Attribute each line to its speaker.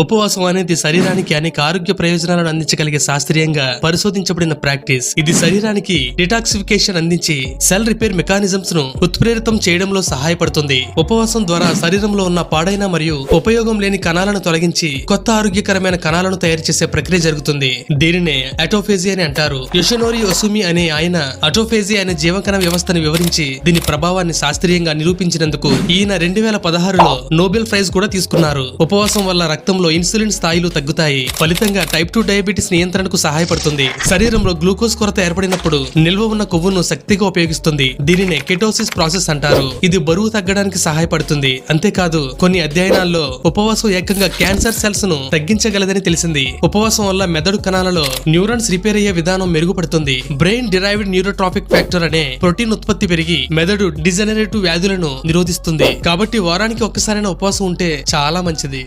Speaker 1: ఉపవాసం అనేది శరీరానికి అనేక ఆరోగ్య ప్రయోజనాలను అందించగలిగే శాస్త్రీయంగా పరిశోధించబడిన ప్రాక్టీస్. ఇది శరీరానికి డిటాక్సిఫికేషన్ అందించి సెల్ రిపేర్ మెకానిజమ్స్ను ఉత్ప్రేరితం చేయడంలో సహాయపడుతుంది. ఉపవాసం ద్వారా శరీరంలో ఉన్న పాడైన మరియు ఉపయోగం లేని కణాలను తొలగించి కొత్త ఆరోగ్యకరమైన కణాలను తయారు చేసే ప్రక్రియ జరుగుతుంది. దీనినే అటోఫేజీ అని అంటారు. యోషనోరి ఒసుమి అనే ఆయన అటోఫేజీ అనే జీవకణ వ్యవస్థను వివరించి దీని ప్రభావాన్ని శాస్త్రీయంగా నిరూపించినందుకు ఈయన రెండు వేల పదహారులో నోబెల్ ప్రైజ్ కూడా తీసుకున్నారు. ఉపవాసం వల్ల రక్తం శరీరంలో ఇన్సులిన్ స్థాయిలు తగ్గుతాయి. ఫలితంగా టైప్ టూ డయాబెటిస్ నియంత్రణకు సహాయపడుతుంది. శరీరంలో గ్లూకోజ్ కొరత ఏర్పడినప్పుడు నిల్వ ఉన్న కొవ్వును శక్తిగా ఉపయోగిస్తుంది. దీనినే కెటోసిస్ ప్రాసెస్ అంటారు. ఇది బరువు తగ్గడానికి సహాయపడుతుంది. అంతేకాదు కొన్ని అధ్యయనాల్లో ఉపవాసం ఏకంగా క్యాన్సర్ సెల్స్ను తగ్గించగలదని తెలిసింది. ఉపవాసం వల్ల మెదడు కణాలలో న్యూరాన్స్ రిపేర్ అయ్యే విధానం మెరుగుపడుతుంది. బ్రెయిన్ డిరైవ్డ్ న్యూరోట్రాఫిక్ ఫ్యాక్టర్ అనే ప్రోటీన్ ఉత్పత్తి పెరిగి మెదడు డిజనరేటివ్ వ్యాధులను నిరోధిస్తుంది. కాబట్టి వారానికి ఒక్కసారైనా ఉపవాసం ఉంటే చాలా మంచిది.